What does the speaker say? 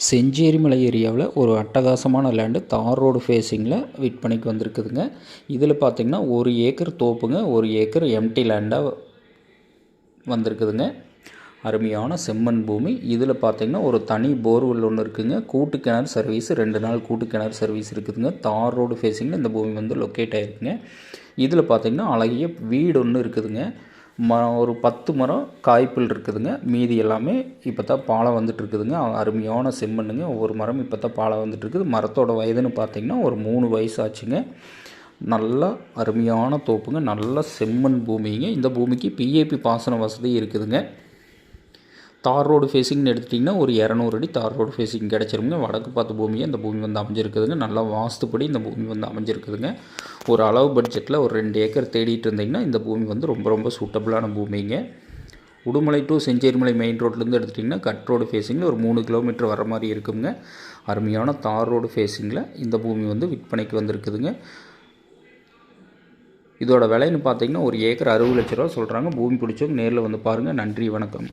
செஞ்சேரிமலை ஏரியாவில் ஒரு அட்டகாசமான லேண்டு தார் ரோடு ஃபேஸிங்கில் விற்பனைக்கு வந்திருக்குதுங்க. இதில் பார்த்திங்கன்னா ஒரு ஏக்கர் தோப்புங்க ஒரு ஏக்கர் எம்டி லேண்டாக வந்திருக்குதுங்க. அருமையான செம்மண் பூமி. இதில் பார்த்திங்கன்னா ஒரு தனி போர்வெல் ஒன்று இருக்குதுங்க கூட்டு கிணறு சர்வீஸ் ரெண்டு நாள் கூட்டு கிணறு சர்வீஸ் இருக்குதுங்க. தார் ரோடு ஃபேஸிங்கில் இந்த பூமி வந்து லொக்கேட் ஆகிருக்குங்க இதில் பார்த்திங்கன்னா அழகிய வீடு ஒன்று இருக்குதுங்க. ம ஒரு பத்து மரம் காய்ப்புல் இருக்குதுங்க. மீதி எல்லாமே இப்போ தான் பாலம் வந்துட்டு இருக்குதுங்க. அருமையான செம்மண்ணுங்க. ஒவ்வொரு மரம் இப்போ தான் பாலம் வந்துட்டு இருக்குது. மரத்தோட வயதுன்னு பார்த்தீங்கன்னா ஒரு மூணு வயசு ஆச்சுங்க நல்லா அருமையான தோப்புங்க. நல்ல செம்மண் பூமிங்க. இந்த பூமிக்கு பிஏபி பாசன வசதி இருக்குதுங்க. தார் ரோடு ஃபேஸிங்னு எடுத்துட்டிங்கன்னா ஒரு இரநூறு அடி தார் ரோடு ஃபேஸிங் கிடச்சிருங்க வடக்கு பார்த்து பூமியை இந்த பூமி வந்து அமைஞ்சிருக்குதுங்க. நல்லா வாஸ்துப்படி இந்த பூமி வந்து அமைஞ்சிருக்குதுங்க. ஒரு அளவு பட்ஜெட்டில் ஒரு ரெண்டு ஏக்கர் தேடிட்டு இருந்தீங்கன்னா இந்த பூமி வந்து ரொம்ப ரொம்ப சூட்டபுளான பூமிங்க. உடுமலை டு செஞ்சேரிமலை மெயின் ரோட்லேருந்து எடுத்துட்டிங்கன்னா கட் ரோடு ஃபேஸிங்கில் ஒரு மூணு கிலோமீட்டர் வர மாதிரி இருக்குங்க. அருமையான தார் ரோடு ஃபேஸிங்கில் இந்த பூமி வந்து விற்பனைக்கு வந்திருக்குதுங்க. இதோட விலைன்னு பார்த்தீங்கன்னா ஒரு ஏக்கர் அறுபது லட்ச ரூபா சொல்கிறாங்க பூமி பிடிச்சவங்க நேரில் வந்து பாருங்கள் நன்றி வணக்கம்.